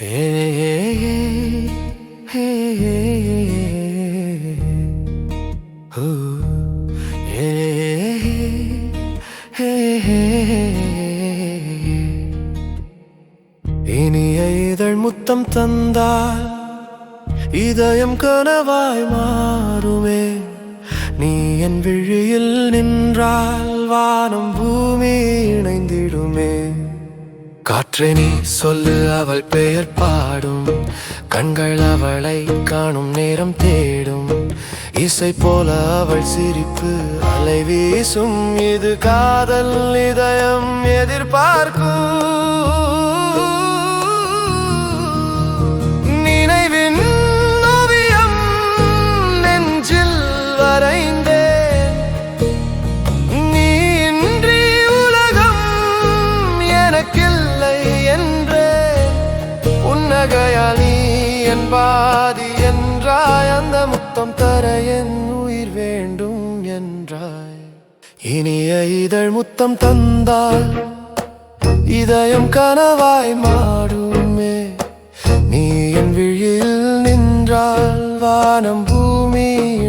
இனிய இதழ் முத்தம் தந்தால் இதயம் கனவாய் மாறுமே. நீ என் விழியில் நின்றால் வானம் பூமியில் காற்றே நீ சொல்லு அவள் பெயர் பாடும். கண்கள் அவளை காணும் நேரம் தேடும். இசை போல அவள் சிரிப்பு அலை வீசும். இது காதல் இதயம் எதிர்பார்க்கும். என் பாதி என்றாய் அந்த முத்தம் தர என் உயிர் வேண்டும் என்றாய். இனிய இதழ் முத்தம் தந்தால் இதயம் கனவாய் மாடுமே. நீ என் விழியில் நின்றால் வானம் பூமியில்